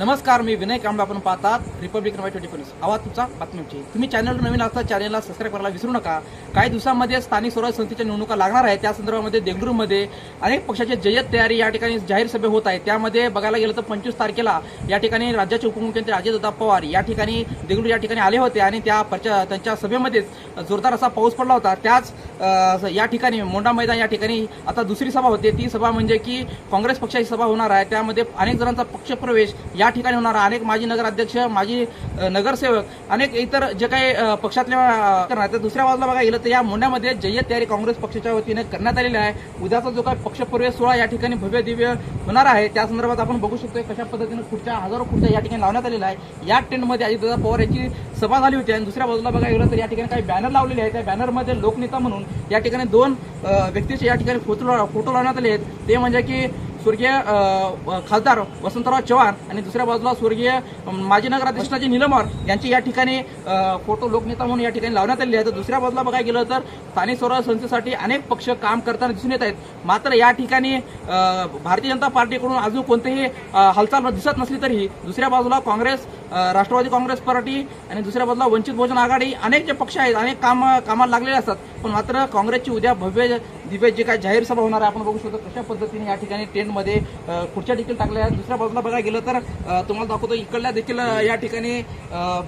नमस्कार मी विनय कांबळे आपण पाहतात रिपब्लिक नवाय ट्वेंटी फोर न्यूज आवाज तुमचा बातमीची तुम्ही चॅनल नवीन असता चॅनलला सबस्क्राईब करायला विसरू नका. काही दिवसांमध्ये स्थानिक स्वराज्य संस्थेच्या निवडणुका लागणार आहेत. त्या संदर्भामध्ये देगलूरमध्ये अनेक पक्षाची जय्यत तयारी या ठिकाणी जाहीर सभे होत आहे त्यामध्ये बघायला गेलं तर पंचवीस तारखेला या ठिकाणी राज्याचे उपमुख्यमंत्री अजितदादा पवार या ठिकाणी देगलूर या ठिकाणी आले होते आणि त्या प्रचा त्यांच्या सभेमध्येच जोरदार असा पाऊस पडला होता. त्याच या ठिकाणी मोंडा मैदान या ठिकाणी आता दुसरी सभा होते. ती सभा म्हणजे की काँग्रेस पक्षाची सभा होणार आहे. त्यामध्ये अनेक जणांचा पक्षप्रवेश या ठिकाणी होणार. अनेक माजी नगराध्यक्ष माजी नगरसेवक अनेक इतर जे काही पक्षातल्या करणार तर दुसऱ्या बाजूला बघा गेलं तर या मोंढ्यामध्ये जय्यत तयारी काँग्रेस पक्षाच्या वतीने करण्यात आलेली आहे. उद्याचा जो काही पक्षप्रवेश सोहळा या ठिकाणी भव्य दिव्य होणार आहे. त्या संदर्भात आपण बघू शकतो कशा पद्धतीने खुर्च्या हजारो खुर्च्या या ठिकाणी लावण्यात आलेल्या आहे. या टेंटमध्ये अजितदादा पवार यांची सभा झाली होती आणि दुसऱ्या बाजूला बघा गेलं तर या ठिकाणी काही बॅनर लावलेले आहेत. त्या बॅनरमध्ये लोकनेता म्हणून या ठिकाणी दोन व्यक्तीचे या ठिकाणी फोटो फोटो लावण्यात आले आहेत. ते म्हणजे की स्वर्गीय खासदार वसंतराव चव्हाण आणि दुसऱ्या बाजूला स्वर्गीय माजी नगराध्यक्षाचे निलमवार यांची या ठिकाणी फोटो लोकनेता म्हणून या ठिकाणी लावण्यात आलेले आहेत तर दुसऱ्या बाजूला बघायला गेलं तर स्थानिक स्वराज्य संस्थेसाठी अनेक पक्ष काम करताना दिसून येत आहेत. मात्र या ठिकाणी भारतीय जनता पार्टीकडून अजून कोणतेही हालचाल दिसत नसली तरीही दुसऱ्या बाजूला काँग्रेस राष्ट्रवादी काँग्रेस पार्टी आणि दुसऱ्या बाजूला वंचित बहुजन आघाडी अनेक जे पक्ष आहेत अनेक काम कामाला लागलेले असतात. पण मात्र काँग्रेसची उद्या भव्य दिव्य जे काही जाहीर सभा होणार आहे आपण बघू शकतो. कशा पद्धतीने या ठिकाणी टेंटमध्ये खुर्च्या देखील टाकल्या आहेत. दुसऱ्या बाजूला बघायला गेलं तर तुम्हाला दाखवतो इकडल्या देखील या ठिकाणी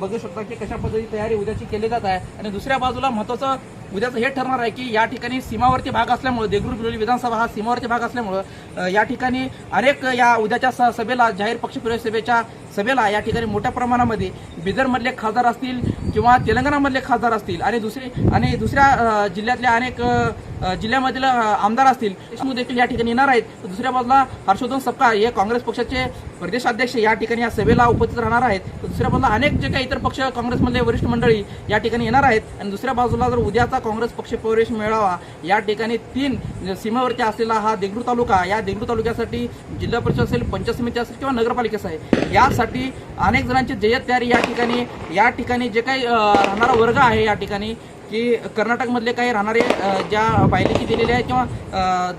बघू शकता की कशा पद्धतीची तयारी उद्याची केली जात आहे. आणि दुसऱ्या बाजूला महत्वाचं उद्याचं हे ठरणार आहे की या ठिकाणी सीमावर्ती भाग असल्यामुळे देगलूर बिरोली विधानसभा हा सीमावर्ती भाग असल्यामुळं या ठिकाणी अनेक या उद्याच्या स- सभेला जाहीर पक्षप्रवेश सभेच्या सभेला या ठिकाणी मोठ्या प्रमाणामध्ये बिदरमधले खासदार असतील किंवा तेलंगणामधले खासदार असतील आणि दुसरे आणि दुसऱ्या जिल्ह्यातल्या अनेक जिल्ह्यामधील आमदार असतील देखील या ठिकाणी येणार आहेत. दुसऱ्या बाजूला हर्षवर्धन सपकाळ हे काँग्रेस पक्षाचे प्रदेशाध्यक्ष या ठिकाणी या सभेला उपस्थित राहणार आहेत. तर दुसऱ्या बाजूला अनेक जे काही इतर पक्ष काँग्रेसमधले वरिष्ठ मंडळी या ठिकाणी येणार आहेत. आणि दुसऱ्या बाजूला जर उद्याचा काँग्रेस पक्ष प्रवेश मिळावा या ठिकाणी तीन सीमेवरती असलेला हा देगलूर तालुका या देगलूर तालुक्यासाठी जिल्हा परिषद असेल पंचायत समिती असेल किंवा नगरपालिका आहे. यासाठी अनेक जणांची जय्यत तयारी या ठिकाणी या ठिकाणी जे काही राहणारा वर्ग आहे या ठिकाणी की कर्नाटकमधले काही राहणारे ज्या बायलेकी दिलेले आहेत किंवा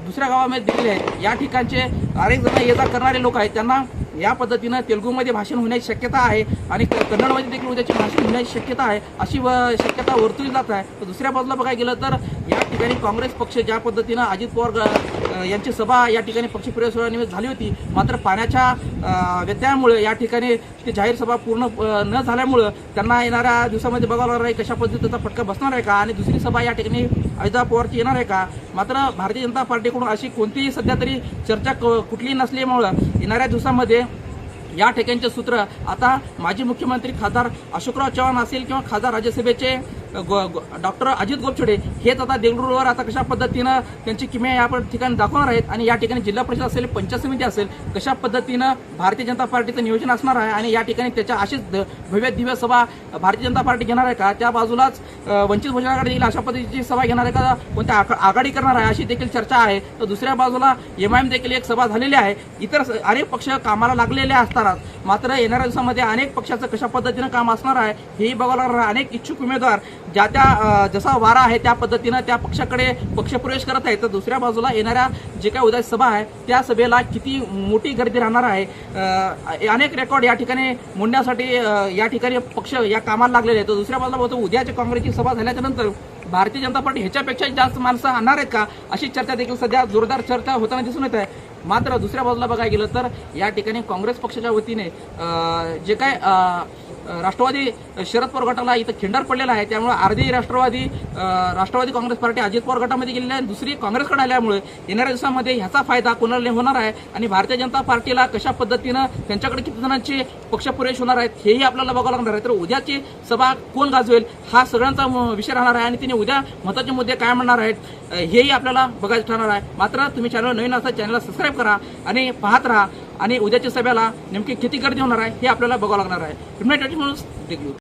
दुसऱ्या गावामध्ये दिलेले आहेत या ठिकाणचे अनेक जण ये जा करणारे लोक आहेत. त्यांना या पद्धतीनं तेलुगूमध्ये भाषण होण्याची शक्यता आहे आणि क- कन्नडमध्ये देखील उद्याची भाषण होण्याची शक्यता आहे अशी व- शक्यता वर्तवली जात आहे. तर दुसऱ्या बाजूला बघायला गेलं तर या ठिकाणी काँग्रेस पक्ष ज्या पद्धतीनं अजित पवार ग- यांची सभा या ठिकाणी पक्षप्रवेश सोहळ्यानिमित्त झाली होती. मात्र पाण्याच्या व्यत्ययामुळे या ठिकाणी ती जाहीर सभा पूर्ण न झाल्यामुळं त्यांना येणाऱ्या दिवसामध्ये बघावं लागणार आहे कशा पद्धतीचा फटका बसणार आहे का आणि दुसरी सभा या ठिकाणी अजिता पवारची येणार आहे का? मात्र भारतीय जनता पार्टीकडून अशी कोणतीही सध्या तरी चर्चा क- कुठलीही नसल्यामुळं येणाऱ्या दिवसामध्ये या ठिकाणचे सूत्र आता माजी मुख्यमंत्री खासदार अशोकराव चव्हाण असेल किंवा खासदार राज्यसभेचे डॉक्टर अजित गोपछोडे हेच आता देगलूरवर आता कशा पद्धतीनं त्यांची किमया या ठिकाणी दाखवणार आहेत आणि या ठिकाणी जिल्हा परिषद असेल पंचायत समिती असेल कशा पद्धतीनं भारतीय जनता पार्टीचं नियोजन असणार आहे आणि या ठिकाणी त्याच्या अशीच द- भव्य दिव्य सभा भारतीय जनता पार्टी घेणार आहे का? त्या बाजूलाच वंचित बहुजन आघाडी देखील अशा पद्धतीची सभा घेणार आहे का? कोणत्या आघा- आघाडी करणार आहे अशी देखील चर्चा आहे. तर दुसऱ्या बाजूला एमआयएम देखील एक सभा झालेली आहे. इतर स- अनेक पक्ष कामाला लागलेले असतात मात्र येणाऱ्या दिवसामध्ये अनेक पक्षाचं कशा पद्धतीनं काम असणार आहे हेही बघायला अनेक इच्छुक उमेदवार ज्या त्या जसा वारा आहे त्या पद्धतीनं त्या पक्षाकडे पक्षप्रवेश करत आहे तर दुसऱ्या बाजूला येणाऱ्या जे काही उद्या सभा आहे त्या सभेला किती मोठी गर्दी राहणार आहे. अनेक रेकॉर्ड या ठिकाणी मोडण्यासाठी या ठिकाणी पक्ष या कामाला लागलेले आहेत. तर दुसऱ्या बाजूला बघतो उद्याच्या काँग्रेसची सभा झाल्याच्यानंतर भारतीय जनता पार्टी ह्याच्यापेक्षा जास्त माणसं आणणार आहेत का? अशी चर्चा देखील सध्या जोरदार चर्चा होताना दिसून येत आहे. मात्र दुसऱ्या बाजूला बघायला गेलं तर या ठिकाणी काँग्रेस पक्षाच्या वतीने जे काय राष्ट्रवादी शरद पवार गटाला इथं खिंडार पडलेला आहे. त्यामुळे अर्धी राष्ट्रवादी राष्ट्रवादी काँग्रेस पार्टी अजित पवार गटामध्ये गेलेली आहे आणि दुसरी काँग्रेसकडे आल्यामुळे येणाऱ्या दिवसामध्ये ह्याचा फायदा कोणाला होणार आहे आणि भारतीय जनता पार्टीला कशा पद्धतीनं त्यांच्याकडे किती जणांचे पक्षप्रवेश होणार आहेत हेही आपल्याला बघावं लागणार आहे. तर उद्याची सभा कोण गाजवेल हा सगळ्यांचा विषय राहणार आहे आणि तिने उद्या महत्त्वाचे मुद्दे काय म्हणणार आहेत हेही आपल्याला बघायचं ठरणार आहे. मात्र तुम्ही चॅनल नवीन असा चॅनलला सबस्क्राईब करा आणि पाहत राहा. आणि उद्याच्या सभेला नेमकी किती गर्दी होणार आहे हे आपल्याला बघावं लागणार आहे. म्हणून देखील